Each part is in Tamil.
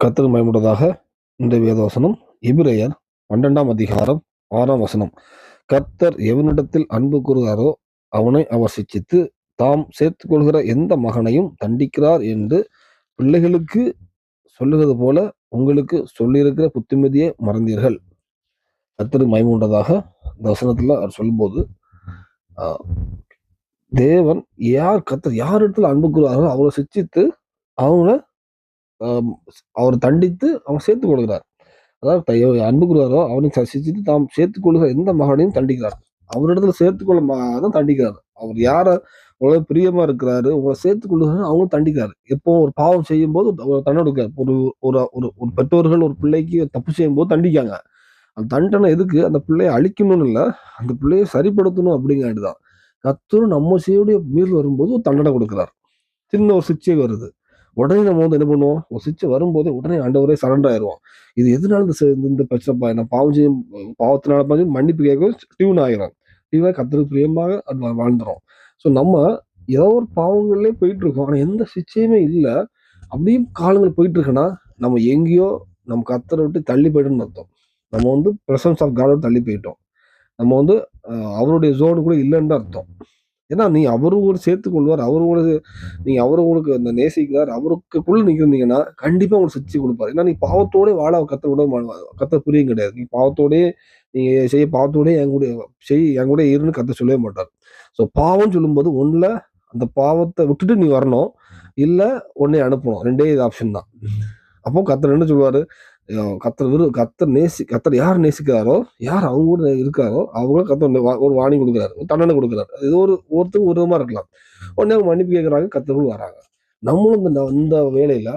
கர்த்தர் மயமுடதாக இந்த வேதவசனம். எபிரேயர் பன்னெண்டாம் அதிகாரம் ஆறாம் வசனம். கர்த்தர் எவனிடத்தில் அன்பு கூறுகிறாரோ அவனை அவர் சிச்சித்து தாம் சேர்த்துக்கொள்கிற எந்த மகனையும் தண்டிக்கிறார் என்று பிள்ளைகளுக்கு சொல்லுகிறது போல உங்களுக்கு சொல்லியிருக்கிற புத்திமதியை மறந்தீர்கள். கர்த்தர் மயமுண்டதாக இந்த அவர் சொல்லும்போது தேவன் யார் கத்தர் யார் இடத்துல அன்பு கூறுகிறாரோ அவரை சிச்சித்து அவங்கள அவர் தண்டித்து அவர் சேர்த்து கொள்கிறார் அதாவது தை- அன்பு கூறுகிறாரோ அவனை தாம் சேர்த்து கொள்கிற எந்த மகனையும் தண்டிக்கிறார். அவரிடத்துல சேர்த்துக் கொள்ள தான் தண்டிக்கிறார். அவர் யார உங்களை பிரியமா இருக்கிறாரு உங்களை சேர்த்துக் கொள்கிறாரு அவங்க தண்டிக்கிறாரு. எப்போ ஒரு பாவம் செய்யும் போது ஒரு தண்டனை ஒரு ஒரு ஒரு ஒரு பெற்றோர்கள் ஒரு பிள்ளைக்கு தப்பு செய்யும் போது தண்டிக்காங்க. அந்த தண்டனை எதுக்கு? அந்த பிள்ளையை அழிக்கணும்னு இல்லை. அந்த பிள்ளையை சரிப்படுத்தணும் அப்படிங்காண்டிதான் கத்தரும் நம்ம செய்யுடைய மீது வரும்போது ஒரு தண்டனை கொடுக்குறார். சின்ன ஒரு சிக்ஷை வருது. உடனே நம்ம வந்து என்ன பண்ணுவோம்? ஒரு சுவிட்சை வரும்போதே உடனே ஆண்டவரே சரண்டர் ஆயிடுவோம் இது எதனால இந்த இந்த பிரச்சனைப்பா என்ன பாவம் செய்யும் பாவத்தினால பாஞ்சு மன்னிப்பு கேட்கவும் டியூன் ஆகிறோம் டியூனாக கத்தருக்கு பிரியமாக வாழ்ந்துடும் வாழ்ந்துரும். ஸோ நம்ம ஏதோ ஒரு பாவங்கள்லேயே போயிட்டு இருக்கோம் ஆனால் எந்த சிச்சையுமே இல்லை. அப்படியும் காலங்கள் போயிட்டு இருக்குன்னா நம்ம எங்கேயோ நம்ம கத்தரை விட்டு தள்ளி போயிட்டோம்னு அர்த்தம். நம்ம வந்து பிரசன்ஸ் ஆஃப் காடோட தள்ளி போயிட்டோம். நம்ம வந்து அவருடைய ஜோனு கூட இல்லைன்னு தான் அர்த்தம். ஏன்னா நீ அவரு கூட சேர்த்து கொள்வார் அவரு கூட நீங்க அவரு உங்களுக்கு அந்த நேசிக்கிறார் அவருக்குள்ள நிக்கிறீங்கன்னா கண்டிப்பா உங்களுக்கு சிச்சு கொடுப்பாரு. ஏன்னா நீ பாவத்தோட வாழ கத்த விட கத்த புரியும் கிடையாது. நீ பாவத்தோடயே நீங்க செய்ய பாவத்தோட என் கூட செய் என் கூட இருன்னு கத்த சொல்லவே மாட்டார். ஸோ பாவம் சொல்லும்போது ஒண்ணுல அந்த பாவத்தை விட்டுட்டு நீ வரணும். இல்ல உன்னை அனுப்பணும். ரெண்டே இது ஆப்ஷன் தான். அப்போ கத்தர் என்ன சொல்லுவாரு? கத்தர் விரு கத்தர் நேசி கத்தர் யார் நேசிக்கிறாரோ யார் அவங்க கூட இருக்காரோ அவங்க கத்தர் ஒரு வா- ஒரு வாணி கொடுக்குறாரு ஒரு தண்டனை கொடுக்குறாரு. இது ஒரு ஒருத்தங்க ஒரு விதமாக இருக்கலாம். உடனே அவங்க மன்னிப்பு கேட்குறாங்க கத்தர்களும் வராங்க. நம்மளும் இந்த இந்த வேலையில்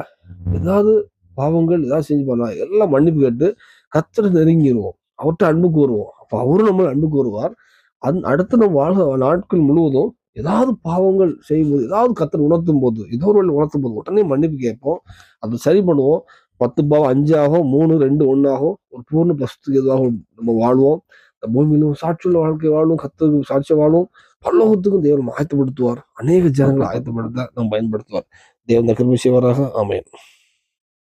ஏதாவது பாவங்கள் ஏதாவது செஞ்சு பண்ணா எல்லாம் மன்னிப்பு கேட்டு கத்தரை நெருங்கிடுவோம் அவர்கிட்ட அன்பு கூறுவோம் அப்போ அவரும் நம்ம அன்பு கூறுவார் அந் அடுத்து நம்ம வாழ நாட்கள் முழுவதும் ஏதாவது பாவங்கள் செய்யும்போது ஏதாவது கத்தர் உணர்த்தும் போது ஏதோ ஒரு வழி உணர்த்தும் போது உடனே மன்னிப்பு கேட்போம். அதை சரி பண்ணுவோம். பத்து பாவம் அஞ்சு ஆகும் மூணு ரெண்டு ஒன்று ஆகும். ஒரு பூர்ண பசத்துக்கு எதுவாகவும் நம்ம வாழ்வோம். இந்த பூமியிலும் சாட்சியுள்ள வாழ்க்கை வாழும் கத்துக்கு சாட்சிய வாழும். பல்லோகத்துக்கும் தேவன் ஆயத்தப்படுத்துவார். அநேக ஜனங்களை ஆயத்தப்படுத்த நம்ம பயன்படுத்துவார். தேவன் கிருமி செய்வாராக. ஆமென்.